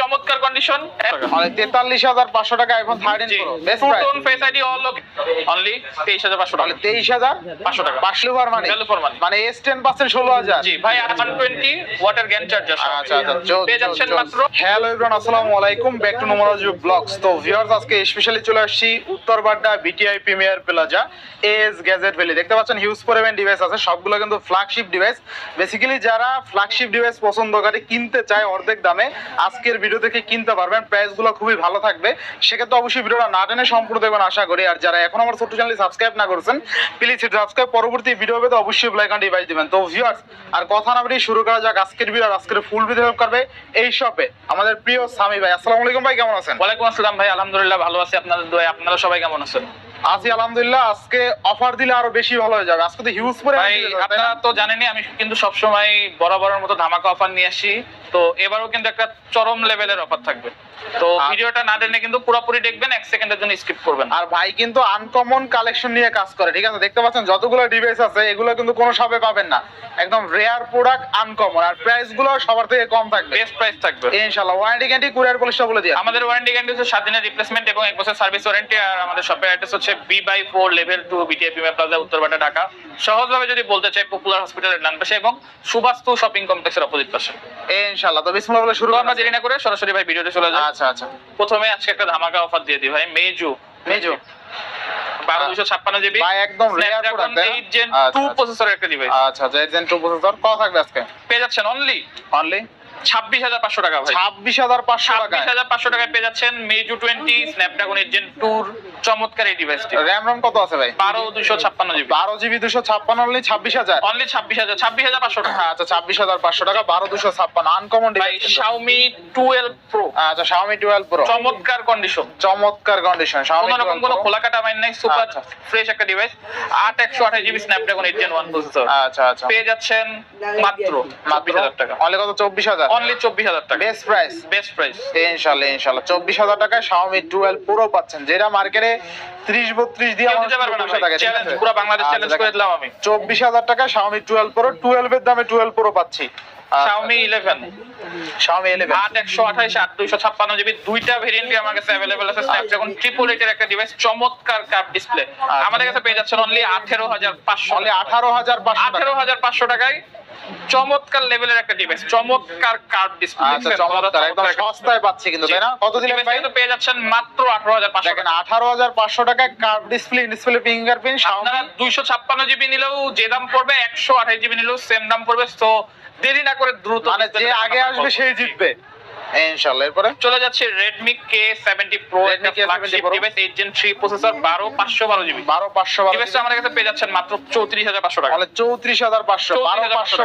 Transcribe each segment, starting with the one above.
চমৎকার কন্ডিশন মানে তেতাল্লিশ হাজার পাঁচশো টাকা iPhone thirteen pro best two price tone face ID all only তেইশ হাজার পাঁচশো টাকা। তেইশ হাজার? পাঁচশো টাকা। পাঁচশো ফর মানে Value for money। মানে এস টেন পার্সেন্ট ষোলো হাজার। জি ভাই one twenty watt GaN charger আচ্ছা আচ্ছা পেয়ে যাচ্ছেন মাত্র। হ্যালো এভরিওয়ান আসসালামু আলাইকুম। ব্যাক টু নোমোলজি ব্লগস তো ভিউয়ার্স আজকে স্পেশালি চলে আসছি Uttar Badda BTI premier plaza S gadget valley দেখতে পাচ্ছেন হিউজ পরিমাণ ডিভাইস আছে। সবগুলো কিন্তু ফ্ল্যাগশিপ ডিভাইস বেসিক্যালি যারা ফ্ল্যাগশিপ ডিভাইস পছন্দ করে কিনতে চায় অর্ধেক দামে, আজকের ভিডিও থেকে কিনতে পারবেন প্রাইসগুলো খুবই ভালো থাকবে। সেক্ষেত্রে অবশ্যই ভিডিওটা না টেনে সম্পূর্ণ দেখবেন, আশা করি। আর যারা এখন আমার ছোট্ট চ্যানেল সাবস্ক্রাইব না করেছেন প্লিজ সাবস্ক্রাইব পরবর্তী ভিডিও পেতে অবশ্যই ব্লাইক আন ডিভাইস দিবেন। তো ভিউয়ার্স আর কথা না বলি শুরু করা যাক আজকের ভিডিও আজকের ফুল ভিডিও করবে এই শপে আমাদের প্রিয় সামি ভাই। আসসালামু আলাইকুম ভাই, কেমন আছেন? ওয়ালাইকুম আসসালাম ভাই, আলহামদুলিল্লাহ ভালো আছি, আপনাদের দোয়া আপনারা সবাই কেমন আছেন? আছি আলহামদুলিল্লাহ। আজকে অফার দিলে আরও বেশি ভালো হয়ে যাবে। আজকে তো হিউজ পরে ভাই আপনারা তো জানেনই আমি কিন্তু সবসময় বরাবরের মতো ধামাকা অফার নিয়ে আসি। তো এবারও কিন্তু একটা চরম লেভেলের অফার থাকবে। তো। ভিডিওটা না টেনে কিন্তু পুরোপুরি দেখবেন এক সেকেন্ডের জন্য স্কিপ করবেন। আর ভাই কিন্তু আনকমন কালেকশন নিয়ে কাজ করে ঠিক আছে? দেখতে পাচ্ছেন যতগুলো ডিভাইস আছে এগুলো কিন্তু কোনো শপে পাবেন না। একদম রেয়ার প্রোডাক্ট আনকমন আর প্রাইসগুলো সবার থেকে কম থাকবে। বেস্ট প্রাইস থাকবে। ইনশাআল্লাহ ওয়ারেন্টি গ্যারান্টি কুরিয়ার পলিশটা বলে দিই আমাদের ওয়ারেন্টি গ্যারান্টি হচ্ছে সাত দিনের রিপ্লেসমেন্ট এবং এক বছর সার্ভিস ওয়ারেন্টি আর আমাদের শপের অ্যাড্রেস হচ্ছে B by four level two BTA premier plaza Uttar Badda Dhaka. সহজভাবে যদি বলতে চাই পপুলার হসপিটালের ডান পাশে এবং সুবাস্তু শপিং কমপ্লেক্সের অপোজিট পাশে। ইনশাআল্লাহ তো বিসমিল্লাহ বলে শুরু আমরা দেরি না করে সরাসরি ভাই ভিডিওতে চলে যাই। আচ্ছা আচ্ছা। প্রথমে আজকে একটা ধামাকা অফার দিয়ে দিই ভাই মেজু মেজু বারো দুশো ছাপ্পান্ন জিবি। ভাই একদম রেয়ার প্রোডাক্ট এইট জেন আচ্ছা টু আচ্ছা। একটা ডিভাইস আচ্ছা আচ্ছা এজেন টু প্রসেসর কত থাকবে আজকে? পেয়ে যাচ্ছেন অনলি অনলি ছাব্বিশ হাজার পাঁচশো টাকা ভাই। ছাব্বিশ হাজার পাঁচশো টাকা ছাব্বিশ হাজার পাঁচশো টাকায় পেয়ে যাচ্ছেন মেজু টোয়েন্টি স্ন্যাপড্রাগন জেন টুর চমৎকার এই ডিভাইসটি র্যাম রম কত আছে ভাই? বারো দুশো ছাপ্পান্ন জিবি বারো জিবি দুশো ছাপ্পান্ন অনলি ছাব্বিশ হাজার। অনলি ছাব্বিশ হাজার ছাব্বিশ হাজার পাঁচশো টাকা। হ্যাঁ আচ্ছা ছাব্বিশ হাজার পাঁচশো টাকা বারো দুশো ছাপ্পান্ন। আনকমন ভাই শাওমি টুয়েলভ প্রো আচ্ছা 12 Pro চমৎকার কন্ডিশন চমৎকার কন্ডিশন Xiaomi কোনো রকম কোনো খোলা কাটা মাইন নাই সুপার। ফ্রেশ একটা ডিভাইস আট একশো আঠাশ GB Snapdragon eight gen one processor আচ্ছা আচ্ছা। পেয়ে যাচ্ছেন মাত্র চব্বিশ হাজার টাকা। অনলি কত? চব্বিশ হাজার। অনলি চব্বিশ হাজার টাকা। বেস্ট প্রাইস বেস্ট প্রাইস ইনশাল্লাহ ইনশাল্লাহ। চব্বিশ হাজার টাকায় Xiaomi 12 Pro পাচ্ছেন। যেটা মার্কেটে ত্রিশ বত্রিশ দিয়ে কেউ আমার দিতে পারবে না চব্বিশ টাকা চ্যালেঞ্জ পুরো বাংলাদেশ চ্যালেঞ্জ করে দিলাম আমি। চব্বিশ হাজার টাকা Xiaomi 12 Pro 12 এর দামে 12 Pro পাচ্ছি। আচ্ছা, Xiaomi 11 Xiaomi 11 আট একশো আঠাইশ আট দুইশো ছাপ্পান্ন জিবি। দুইটা ভেরিয়েন্টই আমার কাছে অ্যাভেলেবল আছে। স্ন্যাপড্রাগন ট্রিপল এইটের একটা ডিভাইস চমৎকার কাপ ডিসপ্লে আমাদের কাছে পেয়ে যাচ্ছেন অনলি আঠেরো হাজার পাঁচশো। অনলি আঠারো হাজার পাঁচশো আঠেরো হাজার পাঁচশো টাকায় চমৎকার লেভেলের একটা ডিভাইস চমৎকার কার্ড ডিসপ্লে আচ্ছা চমৎকার। একদম সস্তায় পাচ্ছি কিন্তু তাই না? কত দিলেন ভাই? পেয়ে যাচ্ছেন মাত্র আঠারো হাজার পাঁচশো দেখেন আঠারো হাজার পাঁচশো টাকায় কার্ভ ডিসপ্লে ডিসপ্লে ফিঙ্গারপ্রিন্ট আপনারা Xiaomi দুইশো ছাপ্পান্ন জিবি নিলেও যে দাম পড়বে একশো আঠাশ জিবি নিলেও সেম দাম পড়বে তো দেরি না করে দ্রুত মানে যে আগে আসবে সেই জিতবে। ইনশাআল্লাহ এরপরে? চলে যাচ্ছে Redmi K70 Pro একটা K70 flagship Pro। Device 8 Gen 3 processor 12 512 GB বারো পাঁচশো বারো ডিভাইসটা আমাদের কাছে পেয়ে যাচ্ছেন মাত্র 34500 টাকা। তাহলে চৌত্রিশ হাজার পাঁচশো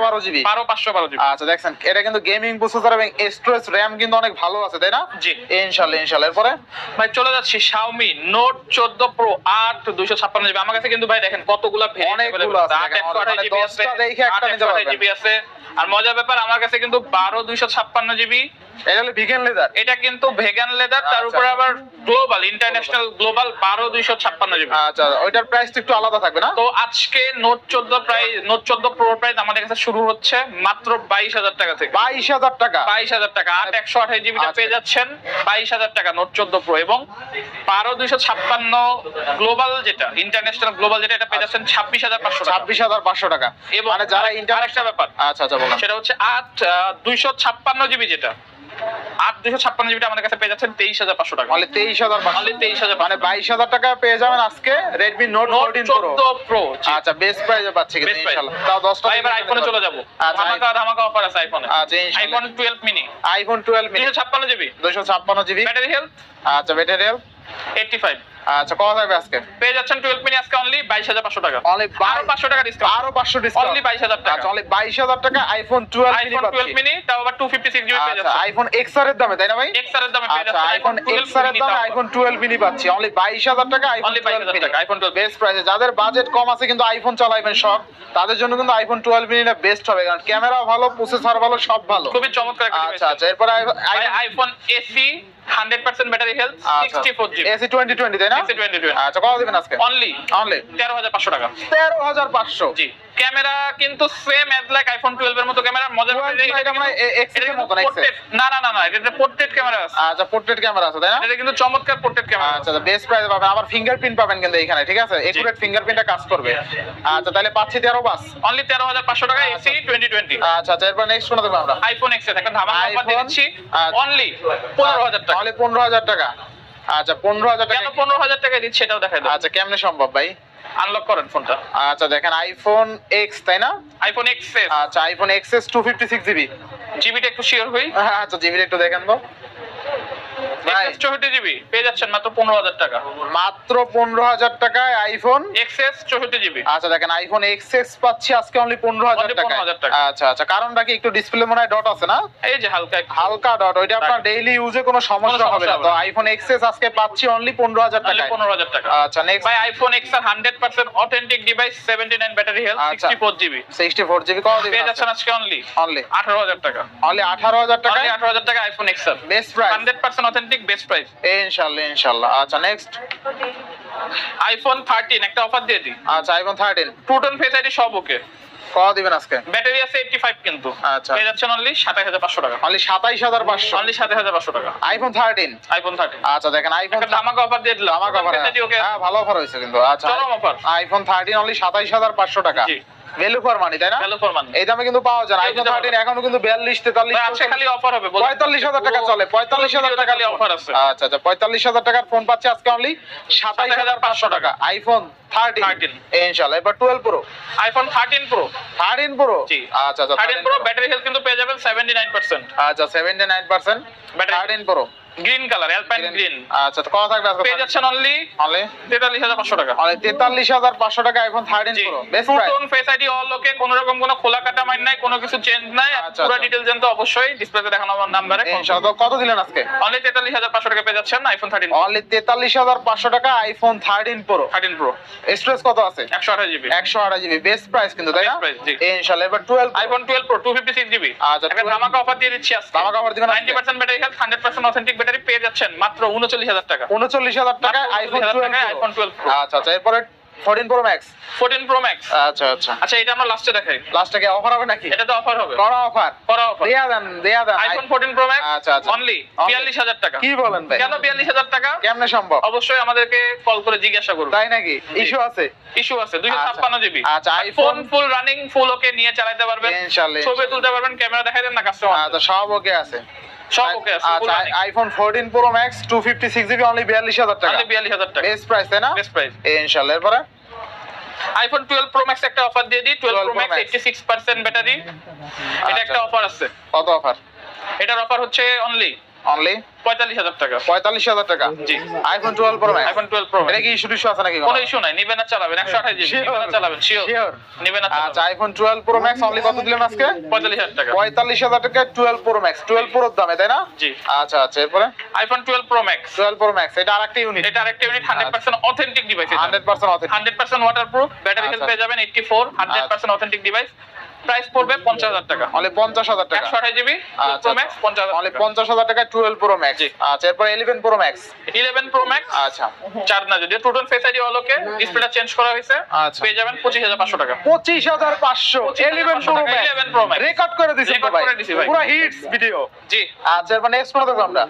বারো জিবি। 12 512 জিবি। আচ্ছা দেখছেন এটা কিন্তু গেমিং প্রসেসর এবং স্টোরেজ র্যাম কিন্তু অনেক ভালো আছে তাই না? জি। ইনশাআল্লাহ ইনশাআল্লাহ এরপরে? ভাই চলে যাচ্ছি Xiaomi Note 14 Pro 8 256 জিবি। আমার কাছে কিন্তু ভাই দেখেন কতগুলা আছে, দেখেন, মানে দেখে একটা নিতে পারবেন। আছে। আর মজার ব্যাপার আমার কাছে কিন্তু 12 256 জিবি। এটা হলো ভিগেন লেদার এটা কিন্তু ভেগান লেদার তার আচ্ছা। উপরে আবার গ্লোবাল ইন্টারন্যাশনাল গ্লোবাল 12 256 জিবি আচ্ছা ওইটার প্রাইস একটু আলাদা থাকবে না? তো আজকে নোট চোদ্দ প্রাইস নোট চোদ্দ প্রো প্রাইস আমাদের কাছে শুরু হচ্ছে মাত্র বাইশ হাজার টাকা থেকে। বাইশ হাজার টাকা। বাইশ হাজার টাকা আট একশো আঠাশ জিবিটা আচ্ছা। পেয়ে যাচ্ছেন বাইশ হাজার টাকা নোট চোদ্দ প্রো এবং বারো দুইশো ছাপ্পান্ন গ্লোবাল যেটা ইন্টারন্যাশনাল গ্লোবাল যেটা এটা পেয়ে যাচ্ছেন ছাব্বিশ হাজার পাঁচশো ছাব্বিশ হাজার পাঁচশো টাকা। এবং মানে যারা ইন্টার আরেকটা ব্যাপার। আচ্ছা আচ্ছা সেটা হচ্ছে আট দুইশো ছাপ্পান্ন জিবি যেটা। ছাপ্পান্ন জিবিটা আমাদের কাছে পেয়ে যাচ্ছেন তেইশ হাজার পাঁচশো টাকা। মানে তেইশ হাজার অনলি তেইশ হাজার মানে বাইশ হাজার টাকা পেয়ে যাবেন আজকে Redmi note note fourteen pro pro আচ্ছা বেস্ট প্রাইসে পাচ্ছি কিন্তু ইনশাআল্লাহ। তাও দশটা এবার আইফোনে চলে যাব। আচ্ছা, ধামাকা ধামাকা অফার আছে আইফোনে আচ্ছা, iPhone twelve mini iPhone twelve mini ছাপ্পান্ন জিবি দুশো ছাপ্পান্ন জিবি ব্যাটারি হেলথ আচ্ছা ব্যাটারি এইটটি ফাইভ আচ্ছা কত থাকবে আজকে? পেয়ে যাচ্ছেন টুয়েলভ মিনি আজকে অনলি বাইশ হাজার পাঁচশো টাকা। অনলি আরও পাঁচশো টাকা ডিসকাউন্ট আরও পাঁচশো ডিসকাউন্ট অনলি বাইশ হাজার টাকা। আচ্ছা অনলি টাকা iPhone twelve mini iPhone twelve পাচ্ছি। মিনি তাও আবার টু ফিফটি সিক্স জিবি পেয়ে আচ্ছা যাচ্ছে আইফোন এক্সের দামে তাই না ভাই? এক্সের দামে পেয়ে আচ্ছা যাচ্ছে আইফোন এক্সের দামে আইফোন টুয়েলভ মিনি পাচ্ছি। অনলি বাইশ হাজার টাকা আইফোন অনলি বাইশ টুয়েলভ হাজার মিনি টাকা আইফোন টুয়েলভ বেস্ট প্রাইসে যাদের বাজেট কম আছে কিন্তু আইফোন চালাইবেন সব তাদের জন্য কিন্তু আইফোন টুয়েলভ মিনি মিনিটা বেস্ট হবে কারণ ক্যামেরা ভালো প্রসেসর ভালো সব ভালো। খুবই চমৎকার একটা আচ্ছা আচ্ছা এরপর iPhone SE hundred percent battery health আচ্ছা। Sixty four GB SE twenty twenty তাই না? আচ্ছা কত দিবেন আজকে? অনলি অনলি তেরো হাজার পাঁচশো টাকা। জি। ক্যামেরা কিন্তু সেম অ্যাজ লাইক আইফোন 12 এর মতো ক্যামেরা মজার এটা মানে মতো না না না না না এটা পোর্ট্রেট ক্যামেরা আছে। আচ্ছা পোর্ট্রেট ক্যামেরা আছে তাই না? এটা কিন্তু চমৎকার পোর্ট্রেট ক্যামেরা আচ্ছা বেস্ট প্রাইস পাবেন। আবার ফিঙ্গারপ্রিন্ট পাবেন কিন্তু এখানে ঠিক আছে? একুরেট ফিঙ্গারপ্রিন্টটা কাজ করবে। আচ্ছা তাহলে পাচ্ছি তেরো বাস। অনলি তেরো হাজার পাঁচশো টাকা এসি টোয়েন্টি টোয়েন্টি আচ্ছা আচ্ছা এরপর নেক্সট দেবো আমরা। আইফোন এক্স একটা ধামাকা অফার দিচ্ছি। আচ্ছা। অনলি পনেরো হাজার টাকা। তাহলে পনেরো হাজার টাকা। আচ্ছা পনেরো হাজার টাকা কেন পনেরো হাজার টাকা দিচ্ছি সেটাও দেখাই দাও। আচ্ছা কেমনে সম্ভব ভাই? আনলক করেন ফোনটা। আচ্ছা দেখেন আইফোন এক্স তাই না? আইফোন এক্স আচ্ছা iPhone X S two fifty six GB জিবিটা একটু শিওর হই। আচ্ছা জিবিটা একটু দেখেন তো এক্সএস চৌষট্টি জিবি পেয়ে যাচ্ছেন মাত্র পনেরো হাজার টাকা। মাত্র পনেরো হাজার টাকায় আইফোন এক্সএস চৌষট্টি জিবি আচ্ছা দেখেন আইফোন এক্সএস পাচ্ছি আজকে অনলি পনেরো হাজার টাকা 15,000 টাকা। আচ্ছা আচ্ছা কারণটা কি একটু ডিসপ্লে মনে হয় ডট আছে না? এই যে হালকা হালকা ডট ওইটা আপনার ডেইলি ইউজে কোনো সমস্যা হবে না। তো আইফোন এক্সএস আজকে পাচ্ছি অনলি পনেরো হাজার টাকায়। পনেরো হাজার টাকা। আচ্ছা নেক্সট ভাই iPhone X R hundred percent authentic device seventy nine battery health. Sixty four GB sixty four GB কত পেয়ে যাচ্ছেন আজকে? অনলি অনলি আঠারো হাজার টাকা। অনলি আঠারো হাজার টাকায়? আঠারো হাজার টাকা iPhone X R best price hundred percent authentic best price ইনশাল্লাহ ইনশাল্লাহ আচ্ছা নেক্সট আইফোন থার্টিন একটা অফার দিয়ে দিই। আচ্ছা iPhone thirteen pro tone face ID সব ওকে কত দিবেন আজকে? ব্যাটারি আছে এইটটি ফাইভ কিন্তু। আচ্ছা। পেয়ে যাচ্ছেন অনলি সাতাশ হাজার পাঁচশো টাকা। অনলি সাতাইশ হাজার পাঁচশো। অনলি সাতাশ হাজার পাঁচশো টাকা। আইফোন থার্টিন আইফোন থার্টিন আচ্ছা দেখেন আইফোন একটা ধামাকা অফার দিয়ে দিলাম। আমার কভার ওকে হ্যাঁ ভালো অফার হয়েছে কিন্তু। আচ্ছা চরম অফার আইফোন থার্টিন অনলি সাতাইশ হাজার পাঁচশো টাকা। জি। ভ্যালু ফর মানি তাই না? ভ্যালু ফর মানি এই দামে কিন্তু পাওয়া যায় আইফোন দিতে থার্টিন পারব। এখনও কিন্তু বিয়াল্লিশ তেতাল্লিশ আজকে খালি অফার হবে বলো। পঁয়তাল্লিশ হাজার টাকা চলে পঁয়তাল্লিশ হাজার টাকা খালি অফার আছে। আচ্ছা আচ্ছা পঁয়তাল্লিশ হাজার টাকার ফোন পাচ্ছে আজকে অনলি সাতাইশ হাজার পাঁচশো টাকা। আইফোন থার্টিন 13 ইনশাল্লাহ এবার twelve pro iPhone thirteen pro thirteen pro জি। আচ্ছা আচ্ছা থার্টিন প্রো ব্যাটারি হেলথ কিন্তু পেয়ে যাবেন সেভেন্টি নাইন পার্সেন্ট আচ্ছা seventy nine percent Battery- thirteen pro green colour alpine green আচ্ছা তো কত থাকবে আজকে পেয়ে যাচ্ছেন অনলি অনলি তেতাল্লিশ হাজার পাঁচশো টাকা। অনলি তেতাল্লিশ হাজার পাঁচশো টাকা আইফোন থার্টিন জি। Pro best price two tone face ID all okay কোনো রকম কোনো খোলা কাটা মাইন নাই কোনো কিছু চেঞ্জ নাই আচ্ছা, পুরো আচ্ছা। ডিটেইলস জানতে অবশ্যই ডিসপ্লেতে দেখানো আমার নাম্বারে ইনশাআল্লাহ কত দিলেন আজকে? অনলি তেতাল্লিশ হাজার পাঁচশো টাকা পেয়ে যাচ্ছেন আইফোন থার্টিন অনলি তেতাল্লিশ হাজার পাঁচশো টাকা iPhone thirteen pro thirteen pro storage কত আছে? একশো আঠাশ জিবি একশো আড়াই জিবি বেস্ট প্রাইস কিন্তু তাই না। ইনশাআল্লাহ এবার twelve iPhone twelve pro two fifty six GB আচ্ছা, একটা ধামাকা অফার দিয়ে দিচ্ছি আজকে। ধামাকা offer দিবেন আজকে? Ninety percent battery health hundred percent authentic battery পেয়ে যাচ্ছেন মাত্র উনচল্লিশ হাজার টাকা। উনচল্লিশ হাজার টাকা আইফোন 39,000 টুয়েলভ টাকায় 12 Pro। আচ্ছা আচ্ছা এরপরে fourteen pro max fourteen pro max আচ্ছা আচ্ছা। আচ্ছা এটা আমরা লাস্টে দেখাই। লাস্টে কি অফার হবে নাকি? এটা তো অফার হবে। করা অফার করা অফার দেয়া দেন দেয়া দেন। আইফোন ফোরটিন প্রো ম্যাক্স আচ্ছা, আচ্ছা। Only Only। বিয়াল্লিশ হাজার টাকা। কি বলেন ভাই? কেন বিয়াল্লিশ হাজার টাকা? কেমনে সম্ভব? অবশ্যই আমাদেরকে কল করে জিজ্ঞাসা করুন। তাই নাকি? ইস্যু আছে? ইস্যু আছে দুইশো আচ্ছা। ছাপ্পান্ন জিবি আচ্ছা, আইফোন ফুল রানিং ফুল ওকে নিয়ে চালাতে পারবেন। ইনশাআল্লাহ ছবি তুলতে পারবেন ক্যামেরা দেখাই দেন না কাস্টমার আচ্ছা সব ওকে আছে। IPhone fourteen pro max two fifty six GB only বিয়াল্লিশ হাজার টাকা। অনলি বিয়াল্লিশ হাজার টাকা। বেস্ট প্রাইস তাই না? বেস্ট প্রাইস ইনশাআল্লাহ এরপরে? আইফোন টুয়েলভ প্রো ম্যাক্স একটা অফার দিয়ে দিই twelve 12 pro max Max। Eighty six percent battery এটা আচ্ছা। একটা অফার আছে। কত অফার এটার অফার হচ্ছে অনলি অনলি পঁয়তাল্লিশ হাজার টাকা। পঁয়তাল্লিশ হাজার টাকা? জি। IPhone twelve pro max iPhone twelve pro এটা কি ইস্যু টিস্যু আছে নাকি কোনো? ইস্যু নাই নিবেন না চালাবেন। একশো আঠাশ জিবি নিবেন না চালাবেন। শিওর নিবেন না আচ্ছা iPhone twelve pro max only কত দিলেন আজকে? পঁয়তাল্লিশ হাজার টাকা। পঁয়তাল্লিশ হাজার টাকা টুয়েলভ প্রো ম্যাক্স টুয়েলভ প্রোর দামে তাই না? জি। আচ্ছা আচ্ছা এরপরে? IPhone twelve pro max twelve pro max এটা আরেকটা ইউনিট এটা আরেকটা unit hundred percent authentic device hundred percent authentic hundred percent waterproof battery health. পেয়ে যাবেন eighty four hundred percent authentic device price পড়বে পঞ্চাশ হাজার টাকা। অনলি পঞ্চাশ হাজার টাকা। একশো আঠাশ জিবি প্রো ম্যাক্স পঞ্চাশ অনলি হাজার পঞ্চাশ হাজার টাকা টুয়েলভ প্রো ম্যাক্স। আচ্ছা এরপর eleven pro max eleven pro max আচ্ছা। চার না যদি টুটন ফেস আইডি অলোকে ডিসপ্লেটা চেঞ্জ করা হয়েছে আচ্ছা। পেয়ে যাবেন পঁচিশ হাজার পাঁচশো টাকা। পঁচিশ হাজার পাঁচশো 25,500 eleven pro max 11 Pro Max। রেকর্ড করে দিছি ভাই। করে দিছি ভাই। পুরো হিটস ভিডিও জি। আচ্ছা এরপর নেক্সট দেখব আমরা।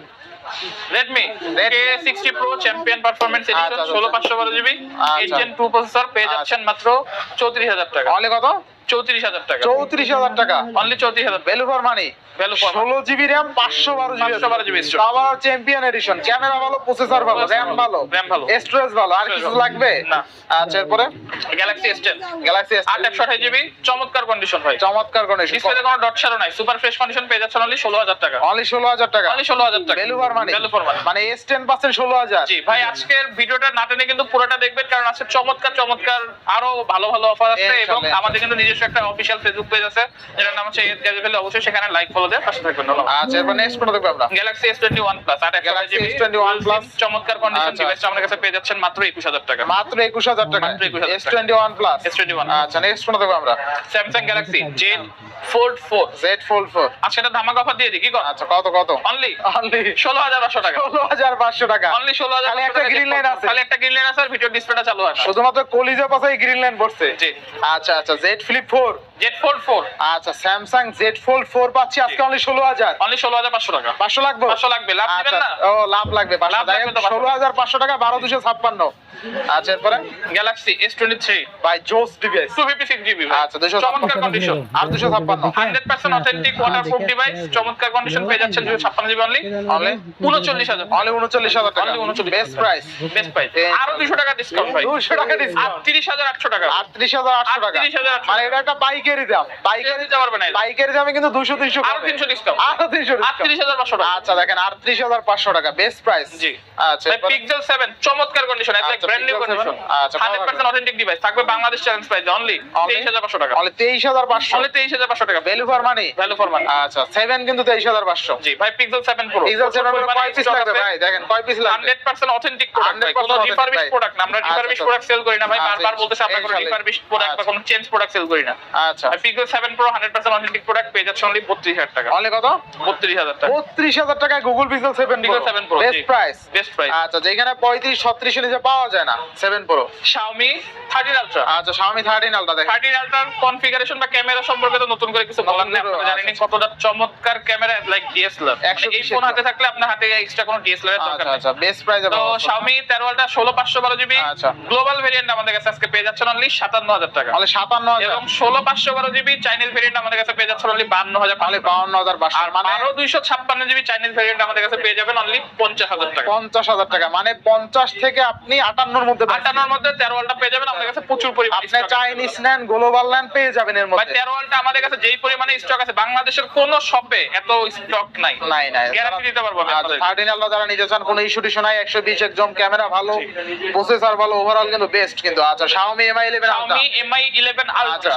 Redmi K sixty pro champion performance edition. ষোলো পাঁচশো বারো GB. Eight gen two processor পেয়ে। যাচ্ছেন মাত্র চৌত্রিশ হাজার টাকা। অনলি কত? চৌত্রিশ হাজার টাকা। চৌত্রিশ হাজার টাকা। অনলি চৌত্রিশ হাজার। Value for money value for ষোলো জিবি র্যাম পাঁচশো বারো জিবি 512 GB store। আবার চ্যাম্পিয়ন এডিশন ক্যামেরা ভালো প্রসেসর ভালো র্যাম ভালো। ভালো। স্টোরেজ ভালো। আর কিছু লাগবে? না। আচ্ছা এরপরে? Galaxy S ten Galaxy S আট একশো আঠাশ জিবি চমৎকার কন্ডিশন ভাই। চমৎকার কন্ডিশন ডিসপ্লেতে কোনো ডট শারো নাই। সুপার ফ্রেশ কন্ডিশন পেয়ে যাচ্ছেন অনলি ষোলো হাজার টাকা। অনলি ষোলো হাজার টাকা। অনলি ষোলো হাজার টাকা। Value for money value for S ten percent ষোলো হাজার। জি ভাই আজকের ভিডিওটা না টেনে কিন্তু পুরোটা দেখবেন কারণ আজকে চমৎকার চমৎকার আরও ভালো ভালো অফার আছে এবং আমাদের কিন্তু নিজস্ব একটা অফিসিয়াল ফেসবুক পেজ আছে যেটার নাম হচ্ছে গ্যাজেট ভ্যালি অবশ্যই সেখানে লাইক ফলো দিয়ে পাশে থাকবেন আচ্ছা এরপর নেক্সট কোন দেখব আমরা? Galaxy S twenty one plus আট একশো Galaxy জিবি S21 Plus। চমৎকার কন্ডিশন। ডিভাইসটা আমাদের কাছে পেয়ে যাচ্ছেন মাত্র একুশ হাজার টাকা। মাত্র একুশ হাজার টাকা। মাত্র 21,000 S twenty one plus S21 আচ্ছা নেক্সট কোন দেখব আমরা? Samsung Galaxy Fold four Z Fold four আজকে একটা ধামাকা অফার দিয়ে দিই কি আচ্ছা কত কত? অনলি অনলি ষোলো হাজার পাঁচশো টাকা। ষোলো হাজার পাঁচশো টাকা। অনলি ষোলো হাজার একটা লাইন আছে। খালি একটা গ্রিন লাইন আছে আর ভিডিও ডিসপ্লেটা চালু আছে। শুধুমাত্র কলিজা পাশাই গ্রিন লাইন পড়ছে জি। আচ্ছা আচ্ছা Z Flip four Z Fold four আচ্ছা স্যামসাং জেড ফোল্ড ফোর পাচ্ছি আজকে অনলি ষোলো হাজার। অনলি ষোলো হাজার পাঁচশো টাকা। পাঁচশো লাগবে? পাঁচশো লাগবে লাভ দিবেন আচ্ছা, না? ও লাভ লাগবে। ষোলো হাজার পাঁচশো টাকা বারো দুশো ছাপ্পান্ন। আচ্ছা এরপরে? গ্যালাক্সি এস টোয়েন্টি থ্রি বাই জোস device two fifty six GB আচ্ছা দুশো চমৎকার কন্ডিশন আর দুশো ছাপ্পান্ন। Hundred percent authentic waterproof device চমৎকার কন্ডিশন পেয়ে যাচ্ছেন দুশো ছাপ্পান্ন জিবি অনলি অনলি উনচল্লিশ হাজার। অনলি উনচল্লিশ হাজার টাকা। Only 39 best price best price আরও দুশো টাকা ডিসকাউন্ট ভাই। দুশো টাকা ডিসকাউন্ট আটত্রিশ হাজার আটশো টাকা। আটত্রিশ হাজার আটশো টাকা। 38,800 মানে এটা একটা পাইকারি দাম। পাইকারি দিতে পারবে না পাইকারি দামে কিন্তু দুশো তিনশো আরও তিনশো ডিসকাউন্ট আরও তিনশো আটত্রিশ হাজার টাকা। আচ্ছা দেখেন আটত্রিশ হাজার পাঁচশো টাকা বেস্ট প্রাইস জি। আচ্ছা ভাই পিক্সেল 7 চমৎকার কন্ডিশন একদম আচ্ছা, ব্র্যান্ড নিউ কন্ডিশন আচ্ছা, 100% অথেন্টিক ডিভাইস থাকবে বাংলাদেশ চ্যালেঞ্জ প্রাইস অনলি 23500 টাকা। অনলি তেইশ হাজার পাঁচশো। অনলি 23500 টাকা। Value for money value for money আচ্ছা সেভেন কিন্তু তেইশ হাজার পাঁচশো। জি ভাই পিক্সেল 7 প্রো পিক্সেল সেভেন কয় পিস লাগবে ভাই? দেখেন কয় পিস লাগবে? 100% অথেন্টিক প্রোডাক্ট কোনো রিফারবিশ প্রোডাক্ট না আমরা আচ্ছা, রিফারবিশ আচ্ছা। প্রোডাক্ট সেল করি না ভাই। আচ্ছা, বারবার বলতেছে আমরা কোনো। রিফারবিশ প্রোডাক্ট বা আচ্ছা। কোনো চেঞ্জ প্রোডাক্ট সেল করি না। আচ্ছা। পিকো 7 প্রো 100% অথেন্টিক প্রোডাক্ট পেয়ে যাচ্ছে অনলি 32000 টাকা। অনলি কত? 32000 টাকা। 32000 টাকায় গুগল পিক্সেল 7 পিকো 7 Pro best price best price আচ্ছা যেখানে 35 37 এর নিচে পাওয়া যায় না 7 প্রো Xiaomi 13 Ultra আচ্ছা Xiaomi 13 Ultra দেখেন। 13 Ultra কনফিগারেশন বা ক্যামেরা সম্পর্কে তো নতুন করে কিছু বলার নেই আপনারা জানেন আচ্ছা, আচ্ছা। কতটা চমৎকার ক্যামেরা লাইক ডিএসএলআর এই ফোন হাতে থাকলে আপনার হাতে এক্সট্রা কোনো ডিএসএলআর এর দরকার আচ্ছা, নেই। আচ্ছা বেস্ট প্রাইস তো Xiaomi 13 Ultra 16 512 GB global variant আমাদের কাছে আজকে পেয়ে যাচ্ছেন অনলি 57000 টাকা। অনলি 57000 এবং 16 পাঁচশো। বাংলাদেশের কোনো শপে এত স্টক নাই। নাই যারা নিতে চান কোনো ইস্যু টিস্যু নাই একশো বিশ একজন ক্যামেরা ভালো প্রসেসর ভালো ওভারঅল কিন্তু বেস্ট কিন্তু। আচ্ছা Xiaomi Mi eleven Xiaomi Mi eleven আচ্ছা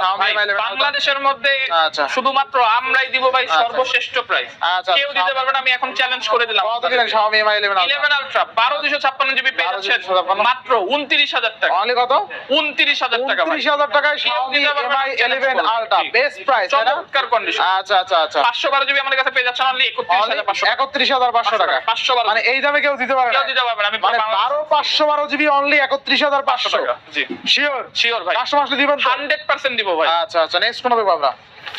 ভাই, Mi 11 Ultra। বাংলাদেশের মধ্যে আচ্ছা। শুধুমাত্র আমরাই দিব ভাই আচ্ছা। সর্বশ্রেষ্ঠ প্রাইস আচ্ছা, কেউ দিতে পারবে না আমি এখন চ্যালেঞ্জ করে দিলাম কত দিলেন Xiaomi Mi 11 আলটা 11 আলট্রা বারো দুশো ছাপ্পান্ন জিবি পেয়ে 12,256 মাত্র উনত্রিশ হাজার টাকা। অনলি কত? উনত্রিশ হাজার টাকা ভাই। উনত্রিশ হাজার টাকায় কেউ Xiaomi দিতে পারবে না, Mi 11 করব। বেস্ট প্রাইস তাই না? চমৎকার কন্ডিশন আচ্ছা আচ্ছা আচ্ছা। পাঁচশো বারো জিবি আমাদের কাছে অনলি একত্রিশ হাজার পাঁচশো। একত্রিশ হাজার পাঁচশো টাকা। পাঁচশো বারো মানে এই দামে কেউ দিতে পারে না। কেউ দিতে পারবে না আমি মানে বাংলাদেশ- বারো পাঁচশো বারো জিবি অনলি একত্রিশ হাজার পাঁচশো পাঁচশো। টাকা জি। শিওর শিওর ভাই। পাঁচশো মাসে দিবেন তো? হান্ড্রেড পার্সেন্ট দিব ভাই। আচ্ছা చనేసుకున్నది బాబరా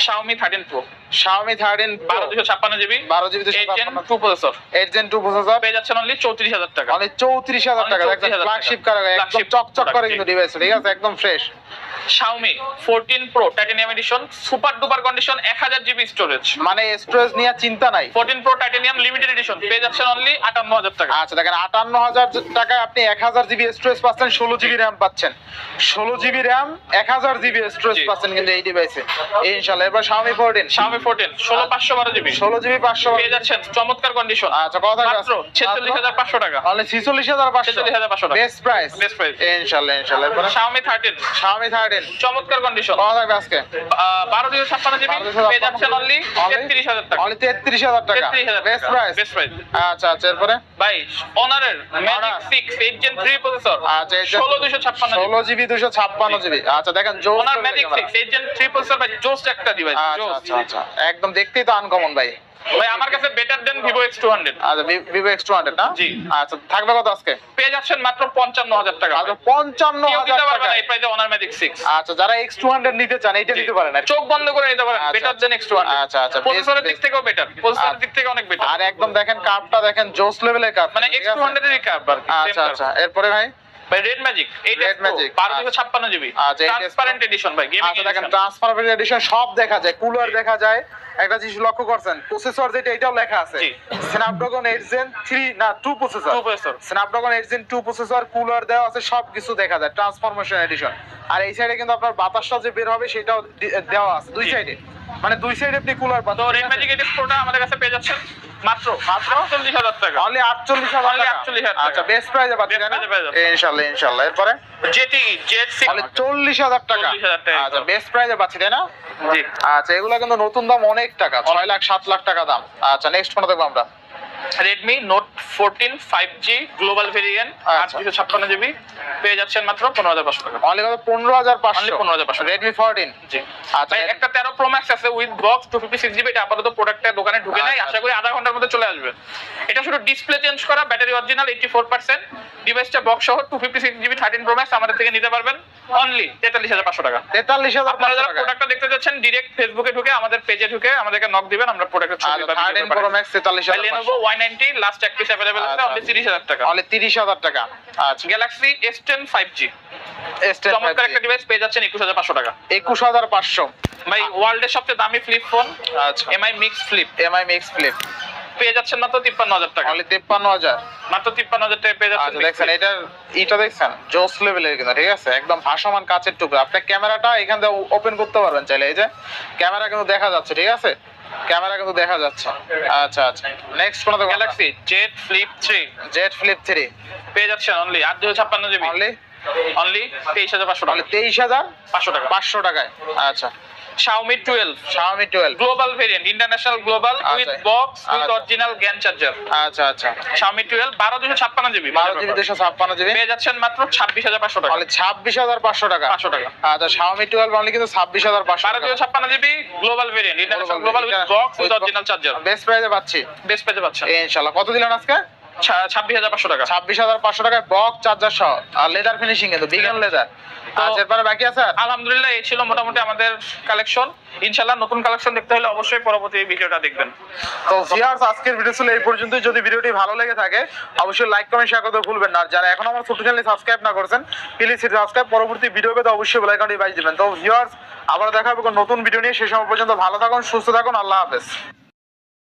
Xiaomi 13 Pro. Xiaomi থার্টিন বারো দুশো ছাপ্পান্ন জিবি। বারো জিবি দুশো eight Gen two processor eight Gen two processor পেয়ে যাচ্ছেন অনলি চৌত্রিশ হাজার টাকা। অনলি চৌত্রিশ Only টাকা 34,000 টাকা। ফ্ল্যাগশিপ কার একদম চকচক করে কিন্তু ডিভাইস ঠিক আছে? একদম fresh Xiaomi 14 Pro super duper condition GB storage মানে স্টোরেজ নিয়ে চিন্তা নাই। 14 Pro টাইটানিয়াম লিমিটেড এডিশন পেয়ে যাচ্ছেন অনলি আটান্ন হাজার টাকা। আচ্ছা দেখেন আটান্ন হাজার টাকায় আপনি এক হাজার জিবি স্টোরেজ পাচ্ছেন ষোলো জিবি র্যাম পাচ্ছেন। ষোলো জিবি র্যাম এক হাজার জিবি স্টোরেজ। পাচ্ছেন কিন্তু এই ডিভাইসে ইনশাল্লাহ এবার Xiaomi ফোরটিন Xiaomi 14 ষোলো পাঁচশো বারো জিবি ষোলো জিবি পাঁচশো পেয়ে যাচ্ছেন চমৎকার কন্ডিশন আচ্ছা কথা মাত্র ছেচল্লিশ হাজার পাঁচশো টাকা। অনলি ছিচল্লিশ 46,500 বেস্ট প্রাইস Best price। ইনশাল্লাহ ইনশাল্লাহ। এরপরে Xiaomi 13 Xiaomi থার্টিন চমৎকার কন্ডিশন কথা থাকবে আজকে? বারো দুশো ছাপ্পান্ন জিবি 12,256 পেয়ে যাচ্ছেন অনলি তেত্রিশ হাজার টাকা। অনলি তেত্রিশ হাজার টাকা। তেত্রিশ হাজার বেস্ট প্রাইস বেস্ট প্রাইস আচ্ছা আচ্ছা এরপরে? ভাই অনারের magic Honor। Six eight Gen three processor আচ্ছা জিবি জিবি আচ্ছা দেখেন জোস Honor magic six eight Gen three processor ভাই জোস্ট একটা ডিভাইস আচ্ছা আচ্ছা আচ্ছা। একদম দেখতেই তো আনকমন ভাই। ভাই আমার কাছে better then Vivo X two hundred আচ্ছা ভিভো এক্স টু হান্ড্রেড না? জি। আচ্ছা থাকবে কত আজকে? পেয়ে যাচ্ছেন মাত্র পঞ্চান্ন হাজার টাকা। আচ্ছা পঞ্চান্ন হাজার টাকা এই প্রাইসে অনার ম্যাজিক সিক্স আচ্ছা যারা এক্স টু হান্ড্রেড নিতে চান এইটা নিতে পারেন চোখ বন্ধ করে নিতে পারেন better then X two hundred আচ্ছা আচ্ছা প্রসেসরের দিক থেকেও বেটার প্রসেসরের আচ্ছা। দিক থেকে অনেক বেটার আর একদম দেখেন কাপটা দেখেন জোস লেভেলের কাপ মানে এক্স টু হান্ড্রেডেরই কাপ আর আচ্ছা আচ্ছা এরপরে ভাই? Red Magic eight GB transparent edition ভাই গেমিং আচ্ছা দেখেন ট্রান্সফারেবল এডিশন সব দেখা যায় কুলার দেখা যায়। একটা জিনিস লক্ষ্য করছেন প্রসেসর যেটা এটাও লেখা আছে। স্ন্যাপড্রাগন 8 জেন 3 না 2 processor processor Snapdragon 8 Gen 2 processor cooler দেওয়া আছে সব কিছু দেখা যায় ট্রান্সফরমেশন এডিশন আর এই সাইডে কিন্তু আপনার বাতাসটা যে বের হবে সেটাও দেওয়া আছে দুই সাইডে মানে দুই সাইডে আপনি কুলার তো রেড ম্যাজিক এডিস প্রোটা আমাদের কাছে পেয়ে যাচ্ছেন। মাত্র মাত্র চল্লিশ হাজার টাকা। অনলি 48000 Only 48,000 আচ্ছা বেস্ট প্রাইসে পাচ্ছেন Best না price এ পেয়ে যাচ্ছেন। ইনশাআল্লাহ ইনশাআল্লাহ এরপরে জেটি জেট সিক্স অনলি 40000 টাকা। আচ্ছা বেস্ট প্রাইসে তাই না? জি। আচ্ছা এগুলো কিন্তু নতুন দাম অনেক টাকা ছয় লাখ সাত লাখ টাকা দাম। আচ্ছা নেক্সট ফোন দেখব আমরা। Redmi Note fourteen five G global variant আট আচ্ছা। দুশো ছাপ্পান্ন জিবি পেয়ে যাচ্ছেন মাত্র পনেরো হাজার পাঁচশো টাকা। অনলি কত? পনেরো হাজার পাঁচশো। 15,500 রেডমি ফোরটিন জি। আচ্ছা একটা তেরো প্রো ম্যাক্স আছে with box two fifty six GB এটা আপাতত প্রোডাক্টের দোকানে ঢুকে নাই। আচ্ছা। আশা করি আধা ঘণ্টার মধ্যে চলে আসবে। এটা শুধু ডিসপ্লে চেঞ্জ করা battery original eighty four percent ডিভাইসটা বক্স সহ two fifty six GB thirteen Pro Max আমাদের থেকে নিতে পারবেন। অনলি তেতাল্লিশ হাজার পাঁচশো টাকা। তেতাল্লিশ হাজার আপনারা পাঁচশো যারা প্রোডাক্টটা দেখতে যাচ্ছেন ডিরেক্ট ফেসবুকে ঢুকে আমাদের পেজে ঢুকে আমাদেরকে নক দিবেন আমরা প্রোডাক্টের ছবি থার্টিন প্রো। ম্যাক্স তেতাল্লিশ হাজার লেনোভো ওয়াই নাইনটি লাস্ট এক পিস আছে আচ্ছা। অনলি তিরিশ হাজার টাকা। অনলি তিরিশ হাজার টাকা। আচ্ছা। Galaxy S ten five G S ten চমৎকার একটা ডিভাইস পেয়ে যাচ্ছেন একুশ হাজার পাঁচশো টাকা। একুশ হাজার পাঁচশো। ভাই ওয়ার্ল্ডের সবচেয়ে দামি ফ্লিপ ফোন আচ্ছা। Mi Mix Flip Mi Mix Flip পেয়ে যাচ্ছেন মাত্র তিপ্পান্ন হাজার টাকা। অনলি তেপ্পান্ন হাজার। মাত্র তিপ্পান্ন হাজার টাকা পেয়ে যাচ্ছেন আচ্ছা দেখছেন এটার এটা দেখছেন? জোস লেভেলের কিন্তু ঠিক আছে? একদম ভাসমান কাচের টুকরো। আপনি ক্যামেরাটা এখান থেকে ওপেন করতে পারবেন চাইলে। এই যে ক্যামেরা কিন্তু দেখা যাচ্ছে ঠিক আছে? ক্যামেরা কিন্তু দেখা যাচ্ছে। আচ্ছা আচ্ছা। নেক্সট কোন তো Galaxy Z Flip 3 Z Flip 3 পেয়ে যাচ্ছেন অনলি আট দুশো ছাপ্পান্ন জিবি? অনলি অনলি তেইশ হাজার পাঁচশো টাকা। অনলি তেইশ হাজার পাঁচশো টাকা। পাঁচশো টাকায়। আচ্ছা। Xiaomi twelve Xiaomi 12 global variant international global with. Box with. Original জ্ঞান চার্জার আচ্ছা আচ্ছা। বারো দুশো ছাপ্পান্ন জিবি বারো জিবি দুশো জিবি পেয়ে যাচ্ছেন মাত্র ছাব্বিশ হাজার পাঁচশো টাকা। অনলি ছাব্বিশ হাজার পাঁচশো টাকা। পাঁচশো টাকা। আচ্ছা Xiaomi 12 অনলি কিন্তু ছাব্বিশ হাজার পাঁচশো বারো টাকা দুশো ছাপ্পান্ন GB global variant international global with box with with original charger best প্রাইসে পাচ্ছি। বেস্ট পেতে পাচ্ছেন। ইনশাল্লাহ কত দিলেন আজকে? ছাব্বিশ হাজার পাঁচশো টাকা। ছাব্বিশ হাজার পাঁচশো টাকায় বক্স চার্জার সহ। আর লেদার ফিনিশিং কিন্তু বিগন লেদার তো- এরপরে বাকি আছে? আলহামদুলিল্লাহ এই ছিল মোটামুটি আমাদের কালেকশন ইনশাল্লাহ নতুন কালেকশন দেখতে হলে অবশ্যই পরবর্তী ভিডিওটা দেখবেন। তো ভিউয়ার্স আজকের ভিডিও ছিল এই পর্যন্তই। যদি ভিডিওটি ভালো লেগে থাকে অবশ্যই লাইক কমেন্ট শেয়ার করতে ভুলবেন না। আর যারা এখন আমার ছোট চ্যানেল সাবস্ক্রাইব না করেছেন প্লিজ সাবস্ক্রাইব পরবর্তী ভিডিও পেতে অবশ্যই বেল আইকনটি বাজিয়ে দিবেন। তো ভিউয়ার্স আবার দেখা হবে নতুন ভিডিও নিয়ে। সেই সময় পর্যন্ত ভালো থাকুন সুস্থ থাকুন। আল্লাহ হাফেজ।